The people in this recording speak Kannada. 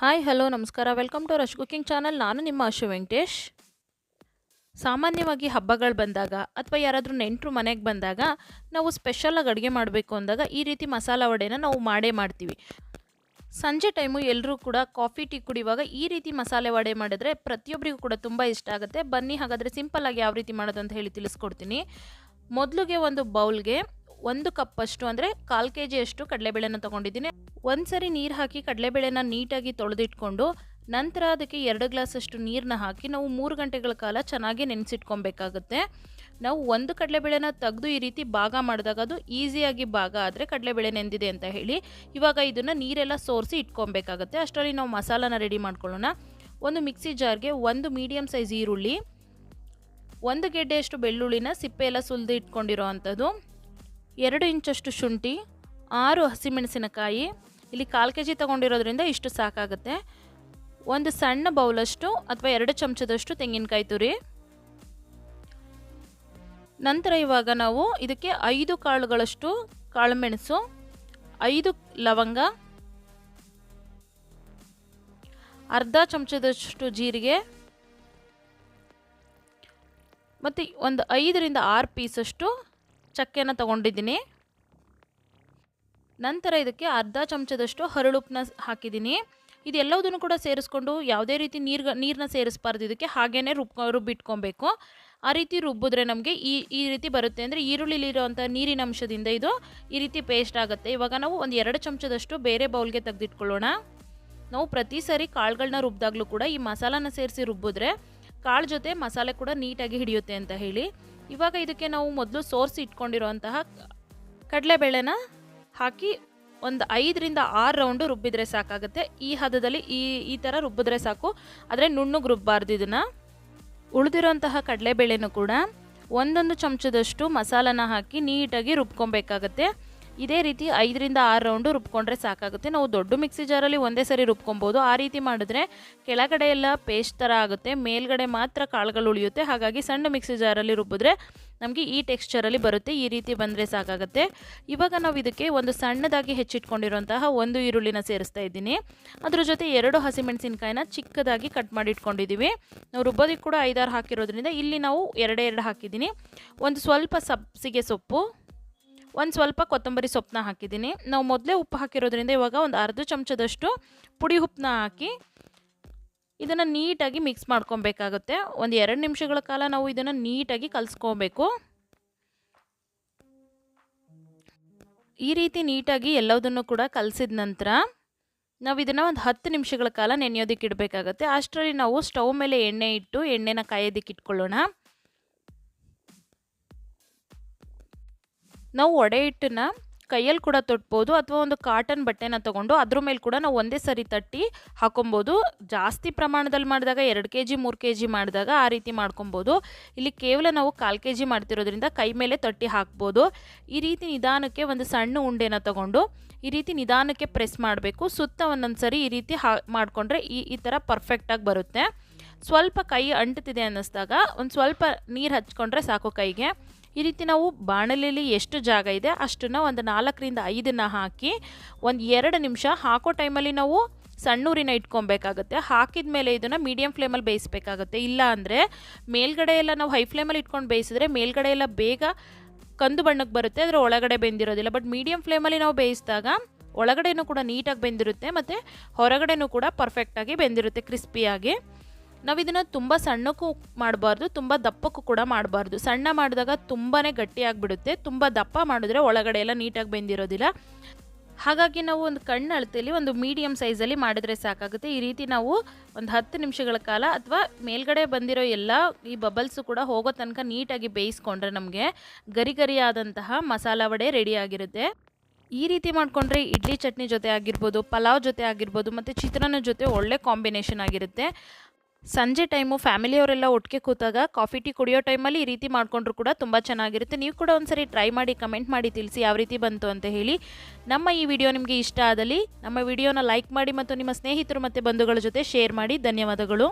ಹಾಯ್ ಹಲೋ ನಮಸ್ಕಾರ. Welcome to Rush cooking channel ನಾನು ನಿಮ್ಮ ಅಶು ವೆಂಕಟೇಶ್. ಸಾಮಾನ್ಯವಾಗಿ ಹಬ್ಬಗಳು ಬಂದಾಗ ಅಥವಾ ಯಾರಾದರೂ ನೆಂಟರು ಮನೆಗೆ ಬಂದಾಗ ನಾವು ಸ್ಪೆಷಲಾಗಿ ಅಡುಗೆ ಮಾಡಬೇಕು ಅಂದಾಗ ಈ ರೀತಿ ಮಸಾಲ ವಡೆನ ನಾವು ಮಾಡೇ ಮಾಡ್ತೀವಿ. ಸಂಜೆ ಟೈಮು ಎಲ್ಲರೂ ಕೂಡ ಕಾಫಿ ಟೀ ಕುಡಿಯುವಾಗ ಈ ರೀತಿ ಮಸಾಲೆ ವಡೆ ಮಾಡಿದ್ರೆ ಪ್ರತಿಯೊಬ್ಬರಿಗೂ ಕೂಡ ತುಂಬ ಇಷ್ಟ ಆಗುತ್ತೆ. ಬನ್ನಿ, ಹಾಗಾದರೆ ಸಿಂಪಲ್ಲಾಗಿ ಯಾವ ರೀತಿ ಮಾಡೋದು ಅಂತ ಹೇಳಿ ತಿಳಿಸ್ಕೊಡ್ತೀನಿ. ಮೊದಲಿಗೆ ಒಂದು ಬೌಲ್ಗೆ ಒಂದು ಕಪ್ಪಷ್ಟು ಅಂದರೆ ಕಾಲು ಕೆ ಜಿಯಷ್ಟು ಕಡಲೆಬೇಳೆನ ತೊಗೊಂಡಿದ್ದೀನಿ. ಒಂದು ಸರಿ ನೀರು ಹಾಕಿ ಕಡಲೆಬೇಳೆನ ನೀಟಾಗಿ ತೊಳೆದಿಟ್ಕೊಂಡು, ನಂತರ ಅದಕ್ಕೆ ಎರಡು ಗ್ಲಾಸಷ್ಟು ನೀರನ್ನ ಹಾಕಿ, ನಾವು ಮೂರು ಗಂಟೆಗಳ ಕಾಲ ಚೆನ್ನಾಗಿ ನೆನೆಸಿಟ್ಕೊಬೇಕಾಗುತ್ತೆ. ನಾವು ಒಂದು ಕಡಲೆಬೇಳೆನ ತೆಗೆದು ಈ ರೀತಿ ಭಾಗ ಮಾಡಿದಾಗ ಅದು ಈಸಿಯಾಗಿ ಭಾಗ ಆದರೆ ಕಡಲೆಬೇಳೆ ನೆಂದಿದೆ ಅಂತ ಹೇಳಿ, ಇವಾಗ ಇದನ್ನು ನೀರೆಲ್ಲ ಸೋರಿಸಿ ಇಟ್ಕೊಬೇಕಾಗುತ್ತೆ. ಅಷ್ಟರಲ್ಲಿ ನಾವು ಮಸಾಲನ ರೆಡಿ ಮಾಡ್ಕೊಳ್ಳೋಣ. ಒಂದು ಮಿಕ್ಸಿ ಜಾರ್ಗೆ ಒಂದು ಮೀಡಿಯಮ್ ಸೈಜ್ ಈರುಳ್ಳಿ, ಒಂದು ಗೆಡ್ಡೆಯಷ್ಟು ಬೆಳ್ಳುಳ್ಳಿನ ಸಿಪ್ಪೆ ಎಲ್ಲ ಸುಲಿದು ಇಟ್ಕೊಂಡಿರೋ ಅಂಥದ್ದು. ಎರಡು ಇಂಚಷ್ಟು ಶುಂಠಿ, ಆರು ಹಸಿಮೆಣಸಿನಕಾಯಿ. ಇಲ್ಲಿ ಕಾಲು ಕೆ ಜಿ ತೊಗೊಂಡಿರೋದ್ರಿಂದ ಇಷ್ಟು ಸಾಕಾಗುತ್ತೆ. ಒಂದು ಸಣ್ಣ ಬೌಲಷ್ಟು ಅಥವಾ ಎರಡು ಚಮಚದಷ್ಟು ತೆಂಗಿನಕಾಯಿ ತುರಿ. ನಂತರ ಇವಾಗ ನಾವು ಇದಕ್ಕೆ ಐದು ಕಾಳುಗಳಷ್ಟು ಕಾಳುಮೆಣಸು, ಐದು ಲವಂಗ, ಅರ್ಧ ಚಮಚದಷ್ಟು ಜೀರಿಗೆ ಮತ್ತು ಒಂದು ಐದರಿಂದ ಆರು ಪೀಸಷ್ಟು ಚಕ್ಕೆನ ತಗೊಂಡಿದ್ದೀನಿ. ನಂತರ ಇದಕ್ಕೆ ಅರ್ಧ ಚಮಚದಷ್ಟು ಹರಳುಪ್ಪನ್ನ ಹಾಕಿದ್ದೀನಿ. ಇದೆಲ್ಲದನ್ನು ಕೂಡ ಸೇರಿಸ್ಕೊಂಡು ಯಾವುದೇ ರೀತಿ ನೀರು ನೀರನ್ನ ಸೇರಿಸ್ಬಾರ್ದು. ಇದಕ್ಕೆ ಹಾಗೇ ರುಬ್, ರುಬ್ಬಿಟ್ಕೊಬೇಕು. ಆ ರೀತಿ ರುಬ್ಬಿದ್ರೆ ನಮಗೆ ಈ ಈ ರೀತಿ ಬರುತ್ತೆ. ಅಂದರೆ ಈರುಳ್ಳಿಲಿರುವಂಥ ನೀರಿನ ಅಂಶದಿಂದ ಇದು ಈ ರೀತಿ ಪೇಸ್ಟ್ ಆಗುತ್ತೆ. ಇವಾಗ ನಾವು ಒಂದು ಎರಡು ಚಮಚದಷ್ಟು ಬೇರೆ ಬೌಲ್ಗೆ ತೆಗೆದಿಟ್ಕೊಳ್ಳೋಣ. ನಾವು ಪ್ರತಿ ಸಾರಿ ಕಾಳುಗಳನ್ನ ರುಬ್ಬಿದಾಗಲೂ ಕೂಡ ಈ ಮಸಾಲಾನ ಸೇರಿಸಿ ರುಬ್ಬಿದ್ರೆ ಕಾಳು ಜೊತೆ ಮಸಾಲೆ ಕೂಡ ನೀಟಾಗಿ ಹಿಡಿಯುತ್ತೆ ಅಂತ ಹೇಳಿ. ಇವಾಗ ಇದಕ್ಕೆ ನಾವು ಮೊದಲು ಸೋರ್ಸಿ ಇಟ್ಕೊಂಡಿರೋಂತಹ ಕಡಲೆಬೇಳೆನ ಹಾಕಿ ಒಂದು ಐದರಿಂದ ಆರು ರೌಂಡು ರುಬ್ಬಿದರೆ ಸಾಕಾಗುತ್ತೆ. ಈ ಹದದಲ್ಲಿ ಈ ಈ ಥರ ರುಬ್ಬಿದ್ರೆ ಸಾಕು. ಆದರೆ ನುಣ್ಣುಗೆ ರುಬ್ಬಾರ್ದು ಇದನ್ನು. ಉಳಿದಿರೋಂತಹ ಕಡಲೆಬೇಳೆನೂ ಕೂಡ ಒಂದೊಂದು ಚಮಚದಷ್ಟು ಮಸಾಲನ ಹಾಕಿ ನೀಟಾಗಿ ರುಬ್ಕೊಬೇಕಾಗತ್ತೆ. ಇದೇ ರೀತಿ ಐದರಿಂದ ಆರು ರೌಂಡು ರುಬ್ಕೊಂಡ್ರೆ ಸಾಕಾಗುತ್ತೆ. ನಾವು ದೊಡ್ಡ ಮಿಕ್ಸಿ ಜಾರಲ್ಲಿ ಒಂದೇ ಸರಿ ರುಬ್ಕೊಬೋದು. ಆ ರೀತಿ ಮಾಡಿದ್ರೆ ಕೆಳಗಡೆ ಎಲ್ಲ ಪೇಸ್ಟ್ ಥರ ಆಗುತ್ತೆ. ಮೇಲ್ಗಡೆ ಮಾತ್ರ ಕಾಳುಗಳು ಉಳಿಯುತ್ತೆ. ಹಾಗಾಗಿ ಸಣ್ಣ ಮಿಕ್ಸಿ ಜಾರಲ್ಲಿ ರುಬ್ಬಿದ್ರೆ ನಮಗೆ ಈ ಟೆಕ್ಸ್ಚರಲ್ಲಿ ಬರುತ್ತೆ. ಈ ರೀತಿ ಬಂದರೆ ಸಾಕಾಗುತ್ತೆ. ಇವಾಗ ನಾವು ಇದಕ್ಕೆ ಒಂದು ಸಣ್ಣದಾಗಿ ಹೆಚ್ಚಿಟ್ಕೊಂಡಿರುವಂತಹ ಒಂದು ಈರುಳ್ಳಿನ ಸೇರಿಸ್ತಾ ಇದ್ದೀನಿ. ಅದ್ರ ಜೊತೆ ಎರಡು ಹಸಿಮೆಣಸಿನ್ಕಾಯಿನ ಚಿಕ್ಕದಾಗಿ ಕಟ್ ಮಾಡಿ ಇಟ್ಕೊಂಡಿದ್ದೀವಿ ನಾವು ರುಬ್ಬೋದಕ್ಕೆ ಕೂಡ ಐದಾರು ಹಾಕಿರೋದ್ರಿಂದ ಇಲ್ಲಿ ನಾವು ಎರಡೇ ಎರಡು ಹಾಕಿದ್ದೀನಿ. ಒಂದು ಸ್ವಲ್ಪ ಸಬ್ಸಿಗೆ ಸೊಪ್ಪು. ಒಂದು ಸ್ವಲ್ಪ ಕೊತ್ತಂಬರಿ ಸೊಪ್ಪನ್ನ ಹಾಕಿದ್ದೀನಿ. ನಾವು ಮೊದಲೇ ಉಪ್ಪು ಹಾಕಿರೋದ್ರಿಂದ ಇವಾಗ ಒಂದು ಅರ್ಧ ಚಮಚದಷ್ಟು ಪುಡಿ ಉಪ್ಪನ್ನ ಹಾಕಿ ಇದನ್ನು ನೀಟಾಗಿ ಮಿಕ್ಸ್ ಮಾಡ್ಕೊಬೇಕಾಗುತ್ತೆ. ಒಂದು ಎರಡು ನಿಮಿಷಗಳ ಕಾಲ ನಾವು ಇದನ್ನು ನೀಟಾಗಿ ಕಲಿಸ್ಕೋಬೇಕು. ಈ ರೀತಿ ನೀಟಾಗಿ ಎಲ್ಲದನ್ನು ಕೂಡ ಕಲಸಿದ ನಂತರ ನಾವು ಇದನ್ನು ಒಂದು ಹತ್ತು ನಿಮಿಷಗಳ ಕಾಲ ನೆನೆಯೋದಕ್ಕೆ ಇಡಬೇಕಾಗತ್ತೆ. ಅಷ್ಟರಲ್ಲಿ ನಾವು ಸ್ಟವ್ ಮೇಲೆ ಎಣ್ಣೆ ಇಟ್ಟು ಎಣ್ಣೆನ ಕಾಯೋದಕ್ಕೆ ಇಟ್ಕೊಳ್ಳೋಣ. ನಾವು ಒಡೆ ಹಿಟ್ಟನ್ನು ಕೈಯಲ್ಲಿ ಕೂಡ ತೊಟ್ಬೋದು ಅಥವಾ ಒಂದು ಕಾಟನ್ ಬಟ್ಟೆನ ತೊಗೊಂಡು ಅದ್ರ ಮೇಲೆ ಕೂಡ ನಾವು ಒಂದೇ ಸರಿ ತಟ್ಟಿ ಹಾಕೊಬೋದು. ಜಾಸ್ತಿ ಪ್ರಮಾಣದಲ್ಲಿ ಮಾಡಿದಾಗ ಎರಡು ಕೆ ಜಿ ಮೂರು ಕೆ ಜಿ ಮಾಡಿದಾಗ ಆ ರೀತಿ ಮಾಡ್ಕೊಬೋದು. ಇಲ್ಲಿ ಕೇವಲ ನಾವು ಕಾಲು ಕೆ ಜಿ ಮಾಡ್ತಿರೋದ್ರಿಂದ ಕೈ ಮೇಲೆ ತಟ್ಟಿ ಹಾಕ್ಬೋದು. ಈ ರೀತಿ ನಿಧಾನಕ್ಕೆ ಒಂದು ಸಣ್ಣ ಉಂಡೆನ ತೊಗೊಂಡು ಈ ರೀತಿ ನಿಧಾನಕ್ಕೆ ಪ್ರೆಸ್ ಮಾಡಬೇಕು. ಸುತ್ತ ಒಂದೊಂದು ಸರಿ ಈ ರೀತಿ ಹಾ ಮಾಡಿಕೊಂಡ್ರೆ ಈ ಈ ಥರ ಪರ್ಫೆಕ್ಟಾಗಿ ಬರುತ್ತೆ. ಸ್ವಲ್ಪ ಕೈ ಅಂಟುತ್ತಿದೆ ಅನ್ನಿಸ್ದಾಗ ಒಂದು ಸ್ವಲ್ಪ ನೀರು ಹಚ್ಕೊಂಡ್ರೆ ಸಾಕು ಕೈಗೆ. ಈ ರೀತಿ ನಾವು ಬಾಣಲೆಯಲ್ಲಿ ಎಷ್ಟು ಜಾಗ ಇದೆ ಅಷ್ಟನ್ನು ಒಂದು ನಾಲ್ಕರಿಂದ ಐದನ್ನು ಹಾಕಿ ಒಂದು ಎರಡು ನಿಮಿಷ ಹಾಕೋ ಟೈಮಲ್ಲಿ ನಾವು ಸಣ್ಣೂರಿನ ಇಟ್ಕೊಬೇಕಾಗುತ್ತೆ. ಹಾಕಿದ ಮೇಲೆ ಇದನ್ನು ಮೀಡಿಯಮ್ ಫ್ಲೇಮಲ್ಲಿ ಬೇಯಿಸಬೇಕಾಗುತ್ತೆ. ಇಲ್ಲ ಅಂದರೆ ಮೇಲ್ಗಡೆ ಎಲ್ಲ ನಾವು ಹೈ ಫ್ಲೇಮಲ್ಲಿ ಇಟ್ಕೊಂಡು ಬೇಯಿಸಿದ್ರೆ ಮೇಲ್ಗಡೆ ಎಲ್ಲ ಬೇಗ ಕಂದು ಬಣ್ಣಕ್ಕೆ ಬರುತ್ತೆ, ಅದರ ಒಳಗಡೆ ಬೆಂದಿರೋದಿಲ್ಲ. ಬಟ್ ಮೀಡಿಯಮ್ ಫ್ಲೇಮಲ್ಲಿ ನಾವು ಬೇಯಿಸಿದಾಗ ಒಳಗಡೆನೂ ಕೂಡ ನೀಟಾಗಿ ಬೆಂದಿರುತ್ತೆ, ಮತ್ತು ಹೊರಗಡೆನೂ ಕೂಡ ಪರ್ಫೆಕ್ಟಾಗಿ ಬೆಂದಿರುತ್ತೆ ಕ್ರಿಸ್ಪಿಯಾಗಿ ನಾವು ಇದನ್ನು ತುಂಬ ಸಣ್ಣಕ್ಕೂ ಮಾಡಬಾರ್ದು, ತುಂಬ ದಪ್ಪಕ್ಕೂ ಕೂಡ ಮಾಡಬಾರ್ದು. ಸಣ್ಣ ಮಾಡಿದಾಗ ತುಂಬಾ ಗಟ್ಟಿಯಾಗಿಬಿಡುತ್ತೆ ತುಂಬ ದಪ್ಪ ಮಾಡಿದ್ರೆ ಒಳಗಡೆ ಎಲ್ಲ ನೀಟಾಗಿ ಬೆಂದಿರೋದಿಲ್ಲ. ಹಾಗಾಗಿ ನಾವು ಒಂದು ಕಣ್ಣು ಅಳತೆಯಲ್ಲಿ ಒಂದು ಮೀಡಿಯಮ್ ಸೈಜಲ್ಲಿ ಮಾಡಿದ್ರೆ ಸಾಕಾಗುತ್ತೆ. ಈ ರೀತಿ ನಾವು ಒಂದು ಹತ್ತು ನಿಮಿಷಗಳ ಕಾಲ ಅಥವಾ ಮೇಲ್ಗಡೆ ಬಂದಿರೋ ಎಲ್ಲ ಈ ಬಬಲ್ಸು ಕೂಡ ಹೋಗೋ ತನಕ ನೀಟಾಗಿ ಬೇಯಿಸ್ಕೊಂಡ್ರೆ ನಮಗೆ ಗರಿ ಗರಿಯಾದಂತಹ ಮಸಾಲ ವಡೆ ರೆಡಿಯಾಗಿರುತ್ತೆ ಈ ರೀತಿ ಮಾಡಿಕೊಂಡ್ರೆ ಇಡ್ಲಿ ಚಟ್ನಿ ಜೊತೆ ಆಗಿರ್ಬೋದು, ಪಲಾವ್ ಜೊತೆ ಆಗಿರ್ಬೋದು, ಮತ್ತು ಚಿತ್ರಾನ್ನ ಜೊತೆ ಒಳ್ಳೆ ಕಾಂಬಿನೇಷನ್ ಆಗಿರುತ್ತೆ. ಸಂಜೆ ಟೈಮು ಫ್ಯಾಮಿಲಿಯವರೆಲ್ಲ ಒಟ್ಟಿಗೆ ಕೂತಾಗ ಕಾಫಿ ಟೀ ಕುಡಿಯೋ ಟೈಮಲ್ಲಿ ಈ ರೀತಿ ಮಾಡಿಕೊಂಡ್ರು ಕೂಡ ತುಂಬ ಚೆನ್ನಾಗಿರುತ್ತೆ. ನೀವು ಕೂಡ ಒಂದ್ಸರಿ ಟ್ರೈ ಮಾಡಿ ಕಮೆಂಟ್ ಮಾಡಿ ತಿಳಿಸಿ ಯಾವ ರೀತಿ ಬಂತು ಅಂತ ಹೇಳಿ. ನಮ್ಮ ಈ ವಿಡಿಯೋ ನಿಮಗೆ ಇಷ್ಟ ಆದಲ್ಲಿ ನಮ್ಮ ವಿಡಿಯೋನ ಲೈಕ್ ಮಾಡಿ ಮತ್ತು ನಿಮ್ಮ ಸ್ನೇಹಿತರು ಮತ್ತು ಬಂಧುಗಳ ಜೊತೆ ಶೇರ್ ಮಾಡಿ. ಧನ್ಯವಾದಗಳು.